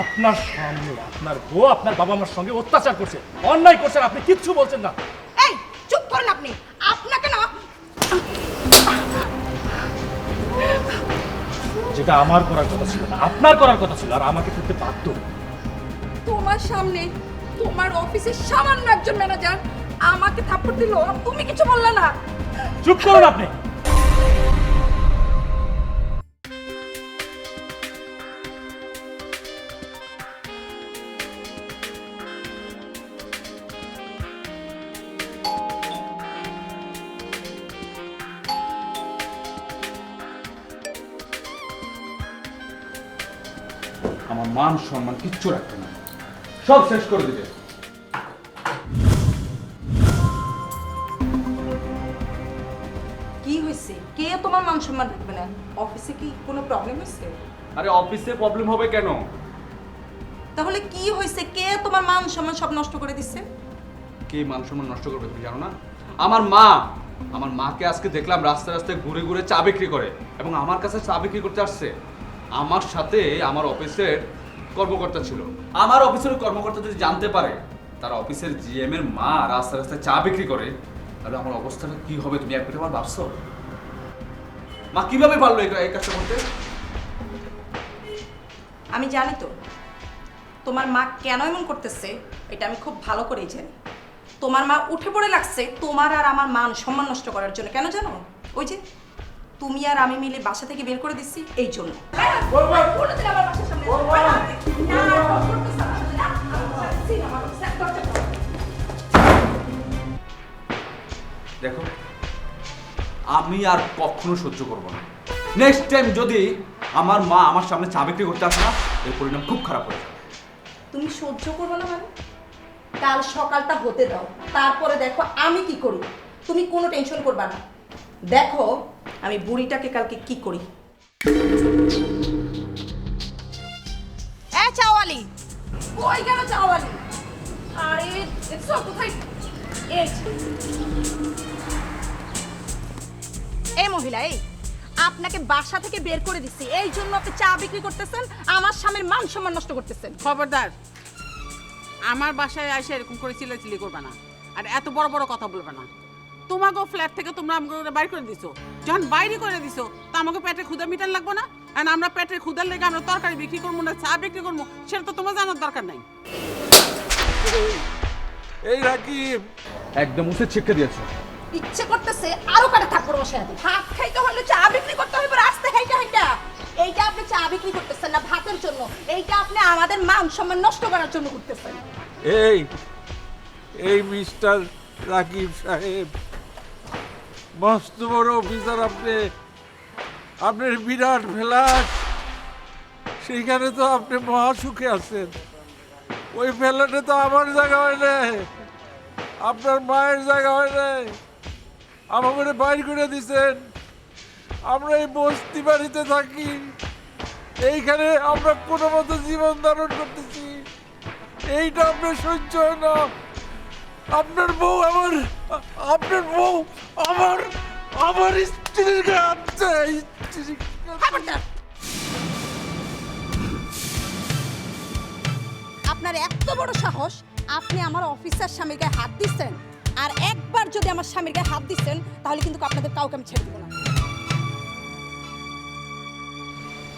আপনার সামনে আপনার বউ আপনার বাবা মার সঙ্গে অত্যাচার করছে অন্যায় করছেন আপনি কিচ্ছু বলছেন না। এই চুপ করুন আপনি। আপনাকে না যেটা আমার করার কথা ছিল না আপনার করার কথা ছিল আর আমাকে করতে বাধ্য। তোমার সামনে তোমার অফিসের সামান্য একজন ম্যানেজার আমাকে থাপ্পড় দিল আর তুমি কিছু বললে না। চুপ করুন আপনি। মান সম্মান কিচ্ছু রাখতে না। সব শেষ করে দিবে। কি হয়েছে? কে তোমার মান সম্মান রাখবে না? অফিসে কি কোনো প্রবলেম হয়েছে? আরে অফিসে প্রবলেম হবে কেন? তাহলে কি হয়েছে? কে তোমার মান সম্মান সব নষ্ট করে দিচ্ছে কে মান সম্মান নষ্ট করবে তুমি জানো না? আমার মা আমার মাকে আজকে দেখলাম রাস্তায় রাস্তায় ঘুরে ঘুরে চা বিক্রি করে এবং আমার কাছে চা বিক্রি করতে আসছে। আমার সাথে আমার অফিসের কর্মকর্তা ছিল। আমার অফিসের কর্মকর্তা যদি জানতে পারে, তারা অফিসের জিএম এর মা রাস্তায় রাস্তায় চা বিক্রি করে, তাহলে আমার অবস্থাটা কি হবে তুমি একবার আমার ভাবছ? মা কীভাবে পারল এই কাজটা করতে? আমি জানি তো। তোমার মা কেন এমন করতেছে, এটা আমি খুব ভালো করেই জানি। তোমার মা উঠে পড়ে লাগছে, তোমার আর আমার মান সম্মান নষ্ট করার জন্য। কেন জানো? ওই যে, তুমি আর আমি মিলে বাসা থেকে বের করে দিচ্ছি, এই জন্য। দেখো আমি আর কখনো সহ্য করব না। নেক্সট টাইম যদি আমার মা আমার সামনে চা বিক্রি করতে আসে না এর পরিণাম খুব খারাপ হয়ে যাবে। তুমি সহ্য করবে না মানে? কাল সকালটা হতে দাও তারপরে দেখো আমি কি করি। তুমি কোনো টেনশন করবা না। দেখো আমি বুড়িটাকে কালকে কি করি? এ চাওয়ালি। কই গেল চাওয়ালি? আরে দেখছ কোথায়? এই মহিলা এই আপনাকে বাসা থেকে বের করে দিচ্ছি এই জন্য আপনি চা বিক্রি করতেছেন আমার স্বামীর মান সম্মান নষ্ট করতেছেন। খবরদার আমার বাসায় এসে এরকম করে চিল্লাচিল্লি করবে না। আর এত বড় বড় কথা বলবে না। তোমাকেও ফ্ল্যাট থেকে তোমরা আমাকে বাইর করে দিছো। যখন বাইরে করে দিছো তা আমাকে পেটে ক্ষুদা মিটার লাগবে না? আর আমরা পেটের ক্ষুদার লেগে আমরা তরকারি বিক্রি করব না চা বিক্রি করব সেটা তো তোমার জানার দরকার নাই। এই রাকিব। একদম উচিত শিক্ষা দিয়েছ। ইচ্ছে করতেছে আরও কাটা থাকব বসে আছে ভাত খাইতে হলে চা বিক্রি করতে হবে রাস্তা হাইটা হাইটা। এইটা আপনি চা বিক্রি করতেছেন না ভাতের জন্য। এইটা আপনি আমাদের মান সম্মান নষ্ট করার জন্য করতেছেন। এই এই মিস্টার রাকিব সাহেব। মস্ত বড় অফিসার আপনি। আপনার বিরাট ফ্ল্যাট সেইখানে তো আপনি মহা সুখে আছেন। ওই ফ্ল্যাটে তো আমার জায়গা হয় না আপনার মায়ের জায়গা হয় না আমাকে বাইর করে দিছেন। আমরা এই বস্তি বাড়িতে থাকি। এইখানে আমরা কোনো মতো জীবন ধারণ করতেছি। এইটা আপনার সহ্য হয় না। আপনার বউ আমার আপনার বউ আমার আমার স্ত্রীর কাছে- খবরদার আপনার এত বড় সাহস আপনি আমার অফিসার স্বামীর গায়ে হাত দিচ্ছেন। আর একবার যদি আমার স্বামীর গায়ে হাত দিচ্ছেন তাহলে কিন্তু আপনাদের কাউকে আমি ছেড়ে দেবো না।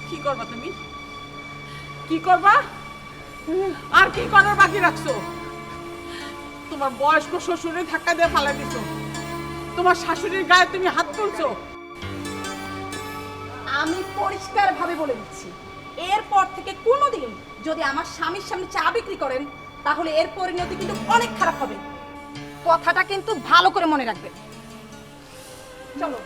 কি করবা তুমি? কি করবা? আর কি করার বাকি রাখছো? তোমার বয়স্ক শ্বশুরে ধাক্কা দিয়ে ফালাই দিছো। তোমার শাশুড়ির গায়ে তুমি হাত তুলছো। আমি পরিষ্কার ভাবে বলে দিচ্ছি এরপর থেকে কোনোদিন যদি আমার স্বামীর সামনে চা বিক্রি করেন তাহলে এর পরিণতি কিন্তু অনেক খারাপ হবে। কথাটা কিন্তু ভালো করে মনে রাখবেন চলো।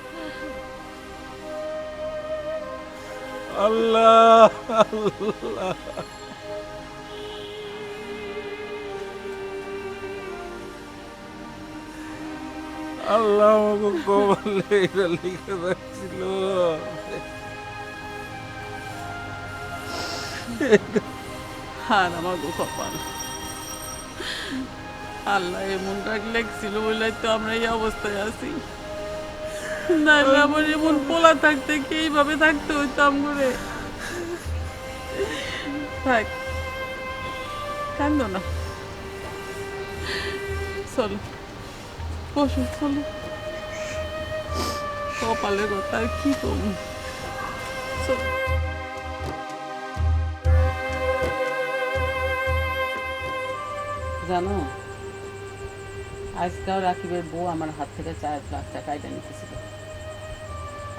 আল্লাহ আল্লাহ। আল্লাহ আমাকে কবলে আর আমার আল্লাহ এমন রাগ লেগছিল বলে তো আমরা এই অবস্থায় আছি নাহলে আমার এমন পোলা থাকতে কি এইভাবে থাকতে হইতো আমরে থাক কান্দো না চলো কপালের কথা আর কি করব জানো আজকাল রাকিবের বউ আমার হাত থেকে চার লাখ টাকা এটা নিতেছিল।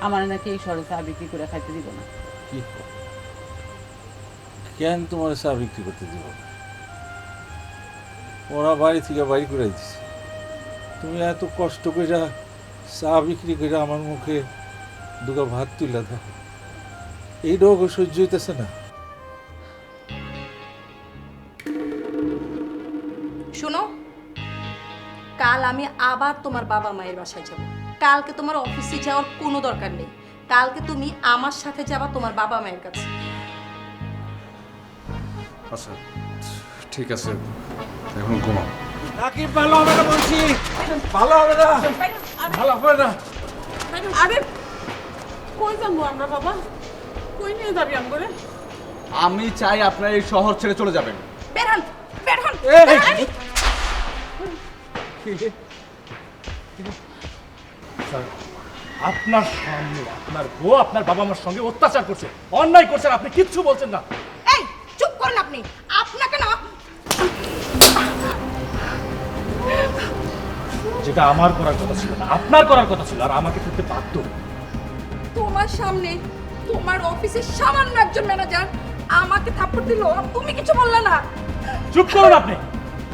আমার নাকি এই সরো চা বিক্রি করে খাইতে দিব না। কি? কেন তোমার চা বিক্রি করতে দিব? ওরা বাড়ি থেকে বাড়ি করে দিচ্ছে তুমি এত কষ্ট করে চা বিক্রি করে আমার মুখে দুটো ভাত তুলে দাও। এই রোগ সহ্য হইতেছে না। শোনো কাল আমি আবার তোমার বাবা মায়ের বাসায় যাব। কালকে তোমার অফিসে যাওয়ার কোনো দরকার নেই। কালকে তুমি আমার সাথে যাবা তোমার বাবা মায়ের কাছে। আচ্ছা ঠিক আছে। এখন ঘুমাও। নাকি ভালো হবে না বলছি। ভালো হবে না। ভালো হবে না। আরে কই যাব আমরা বাবা? কই নিয়ে যাবি আম করে আমি চাই আপনার এই শহর ছেড়ে চলে যাবেন। বের হন বের আপনার সামনে আপনার বউ আপনার বাবা মার সঙ্গে অত্যাচার করছে অন্যায় করছেন আপনি কিচ্ছু বলছেন না। এই চুপ করুন আপনি। যেটা আমার করার কথা ছিল না আপনার করার কথা ছিল আর আমাকে করতে বাধ্য। তোমার সামনে তোমার অফিসের সামান্য একজন ম্যানেজার আমাকে থাপ্পড় দিল তুমি কিছু বললে না। চুপ করুন আপনি।